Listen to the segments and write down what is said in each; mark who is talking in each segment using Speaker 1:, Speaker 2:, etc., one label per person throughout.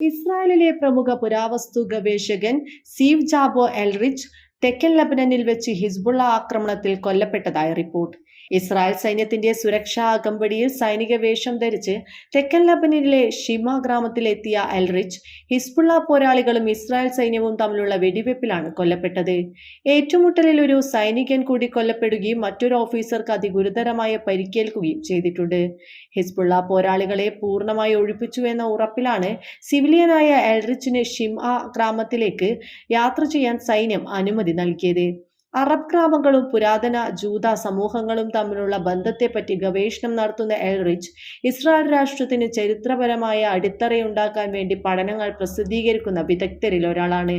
Speaker 1: ഇസ്രായേലിലെ പ്രമുഖ പുരാവസ്തു ഗവേഷകൻ സീവ് ജാബോ എൽറിച്ച് തെക്കൻ ലബനനിൽ വെച്ച് ഹിസ്ബുള്ള ആക്രമണത്തിൽ കൊല്ലപ്പെട്ടതായി റിപ്പോർട്ട്. ഇസ്രായേൽ സൈന്യത്തിന്റെ സുരക്ഷാ അകമ്പടിയിൽ സൈനിക വേഷം ധരിച്ച് തെക്കൻ ലബനനിലെ ഷിമ ഗ്രാമത്തിലെത്തിയ എൽറിച്ച് ഹിസ്ബുള്ള പോരാളികളും ഇസ്രായേൽ സൈന്യവും തമ്മിലുള്ള വെടിവെപ്പിലാണ് കൊല്ലപ്പെട്ടത്. ഏറ്റുമുട്ടലിൽ ഒരു സൈനികൻ കൂടി കൊല്ലപ്പെടുകയും മറ്റൊരു ഓഫീസർക്ക് അതിഗുരുതരമായ പരിക്കേൽക്കുകയും ചെയ്തിട്ടുണ്ട്. ഹിസ്ബുള്ള പോരാളികളെ പൂർണമായി ഒഴിപ്പിച്ചു എന്ന ഉറപ്പിലാണ് സിവിലിയനായ എൽറിച്ചിന് ഷിമ ഗ്രാമത്തിലേക്ക് യാത്ര ചെയ്യാൻ സൈന്യം അനുമതി നൽകിയത് അറബ് ഗ്രാമങ്ങളും പുരാതന ജൂത സമൂഹങ്ങളും തമ്മിലുള്ള ബന്ധത്തെപ്പറ്റി ഗവേഷണം നടത്തുന്ന എൽറിച്ച് ഇസ്രായേൽ രാഷ്ട്രത്തിന് ചരിത്രപരമായ അടിത്തറയുണ്ടാക്കാൻ വേണ്ടി പഠനങ്ങൾ പ്രസിദ്ധീകരിക്കുന്ന വിദഗ്ധരിൽ ഒരാളാണ്.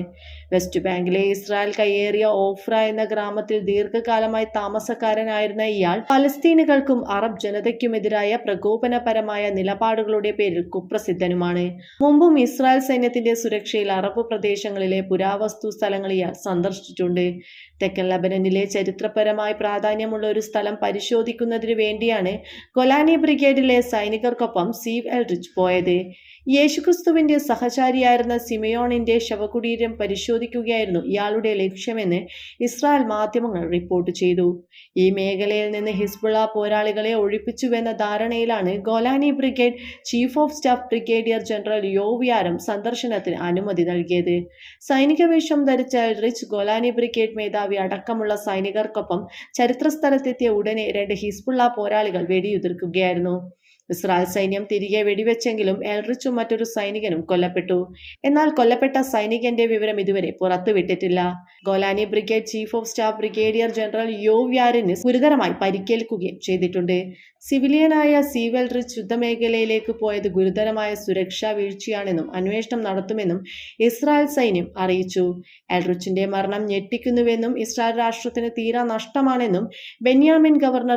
Speaker 1: വെസ്റ്റ് ബാങ്കിലെ ഇസ്രായേൽ കയ്യേറിയ ഓഫ്ര എന്ന ഗ്രാമത്തിൽ ദീർഘകാലമായി താമസക്കാരനായിരുന്ന ഇയാൾ പലസ്തീനുകൾക്കും അറബ് ജനതയ്ക്കുമെതിരായ പ്രകോപനപരമായ നിലപാടുകളുടെ പേരിൽ കുപ്രസിദ്ധനുമാണ്. മുമ്പും ഇസ്രായേൽ സൈന്യത്തിന്റെ സുരക്ഷയിൽ അറബ് പ്രദേശങ്ങളിലെ പുരാവസ്തു സ്ഥലങ്ങൾ ഇയാൾ സന്ദർശിച്ചിട്ടുണ്ട്. തെക്കൻ ലബനനിലെ ചരിത്രപരമായി പ്രാധാന്യമുള്ള ഒരു സ്ഥലം പരിശോധിക്കുന്നതിന് വേണ്ടിയാണ് കൊലാനി ബ്രിഗേഡിലെ സൈനികർക്കൊപ്പം സീവ് എൽറിച്ച് പോയത്. യേശുക്രിസ്തുവിന്റെ സഹചാരിയായിരുന്ന സിമയോണിന്റെ ശവകുടീരം പരിശോധിക്കുകയായിരുന്നു ഇയാളുടെ ലക്ഷ്യമെന്ന് ഇസ്രായേൽ മാധ്യമങ്ങൾ റിപ്പോർട്ട് ചെയ്തു. ഈ മേഖലയിൽ നിന്ന് ഹിസ്ബുള്ള പോരാളികളെ ഒഴിപ്പിച്ചുവെന്ന ധാരണയിലാണ് Golani brigade chief of staff brigadier general യോവിയാരം സന്ദർശനത്തിന് അനുമതി നൽകിയത്. സൈനിക വേഷം ധരിച്ച റിച്ച് ഗോലാനി ബ്രിഗേഡ് മേധാവി അടക്കമുള്ള സൈനികർക്കൊപ്പം ചരിത്രസ്ഥലത്തെത്തിയ ഉടനെ രണ്ട് ഹിസ്ബുള്ള പോരാളികൾ വെടിയുതിർക്കുകയായിരുന്നു. ഇസ്രായേൽ സൈന്യം തിരികെ വെടിവെച്ചെങ്കിലും എൽറിച്ചും മറ്റൊരു സൈനികനും കൊല്ലപ്പെട്ടു. എന്നാൽ കൊല്ലപ്പെട്ട സൈനികന്റെ വിവരം ഇതുവരെ പുറത്തുവിട്ടിട്ടില്ല Golani brigade chief of staff brigadier general യോ വ്യാരിന് ഗുരുതരമായി പരിക്കേൽക്കുകയും ചെയ്തിട്ടുണ്ട്. സിവിലിയനായ സീവൽ റിച്ച് യുദ്ധമേഖലയിലേക്ക് പോയത് ഗുരുതരമായ സുരക്ഷാ വീഴ്ചയാണെന്നും അന്വേഷണം നടത്തുമെന്നും ഇസ്രായേൽ സൈന്യം അറിയിച്ചു. എൽറിച്ചിന്റെ മരണം ഞെട്ടിക്കുന്നുവെന്നും ഇസ്രായേൽ രാഷ്ട്രത്തിന് തീരാ നഷ്ടമാണെന്നും ബെന്യാമിൻ ഗവർണർ